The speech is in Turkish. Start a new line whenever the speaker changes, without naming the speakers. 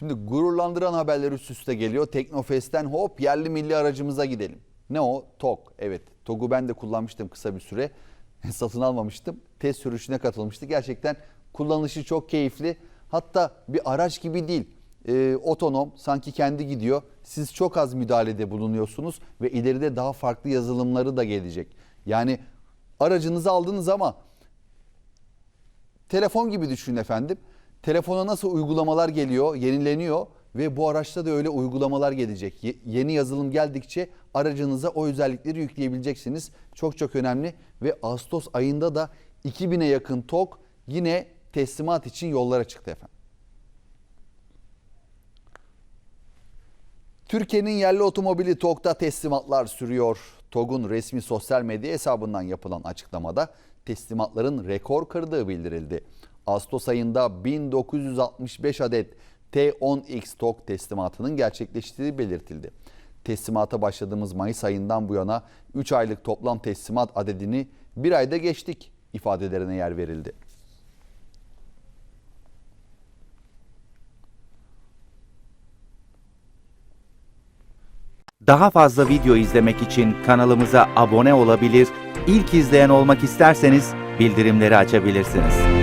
Şimdi gururlandıran haberler üst üste geliyor. Teknofest'ten hop yerli milli aracımıza gidelim. Ne o? TOG. Evet. TOG'u ben de kullanmıştım kısa bir süre. Satın almamıştım. Test sürüşüne katılmıştı. Gerçekten kullanışı çok keyifli. Hatta bir araç gibi değil. Ee, otonom sanki kendi gidiyor. Siz çok az müdahalede bulunuyorsunuz ve ileride daha farklı yazılımları da gelecek. Yani aracınızı aldınız ama telefon gibi düşünün efendim. Telefona nasıl uygulamalar geliyor, yenileniyor ve bu araçta da öyle uygulamalar gelecek. Ye- yeni yazılım geldikçe aracınıza o özellikleri yükleyebileceksiniz. Çok çok önemli ve Ağustos ayında da 2000'e yakın TOG yine teslimat için yollara çıktı efendim. Türkiye'nin yerli otomobili TOG'da teslimatlar sürüyor. TOG'un resmi sosyal medya hesabından yapılan açıklamada teslimatların rekor kırdığı bildirildi. Ağustos ayında 1965 adet T10X TOG teslimatının gerçekleştiği belirtildi. Teslimata başladığımız Mayıs ayından bu yana 3 aylık toplam teslimat adedini bir ayda geçtik ifadelerine yer verildi.
Daha fazla video izlemek için kanalımıza abone olabilir, ilk izleyen olmak isterseniz bildirimleri açabilirsiniz.